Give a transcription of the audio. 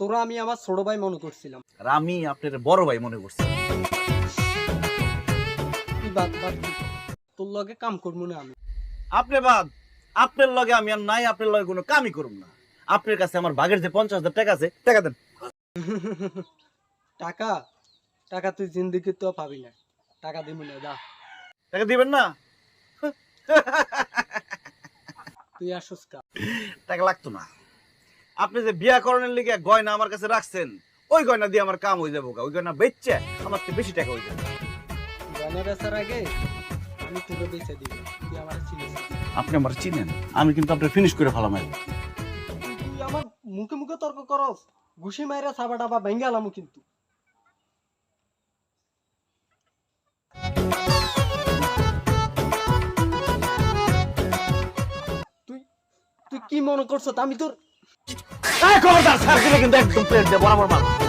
তোরা আমি আমার ছোট ভাই মনে করছিলাম। আর আমি আপনার বড় ভাই মনে করছি। তুই বাদ বাদ দি। তোর লগে কাম করব না আমি। আপনি বাদ আপনার লগে আমি আর নাই আপনার লগে কোনো কামই করব না। আপনার কাছে আমার ভাগের যে পঞ্চাশ হাজার টাকা আছে টাকা দেন। টাকা? টাকা তুই জিন্দিগি তো পাবি না। টাকা দিবি না যা। টাকা দিবেন না? তুই আসুস কা? টাকা লাগতো না। আপনি যে বিয়া করণের লিগে গয়না আমার কাছে রাখছেন ওই গয়না দিয়ে আমার কাম হয়ে যাব গা। ওই গয়না বেচছে আমার থেকে বেশি টাকা হয়ে যাবে। গানে বেচার আগে আমি তোকে বেঁচে দিব তুই আমার চিনিস। আপনি আমার চিনেন আমি কিন্তু আপনার ফিনিশ করে ফেলাম তুই আমার মুখে মুখে তর্ক করস ঘুষি মাইরা সাবা টাবা ভেঙে কিন্তু। তুই তুই কি মনে করছ? আমি তোর খবরদার স্যার কিন্তু একদম প্লেট দেবো আমার মার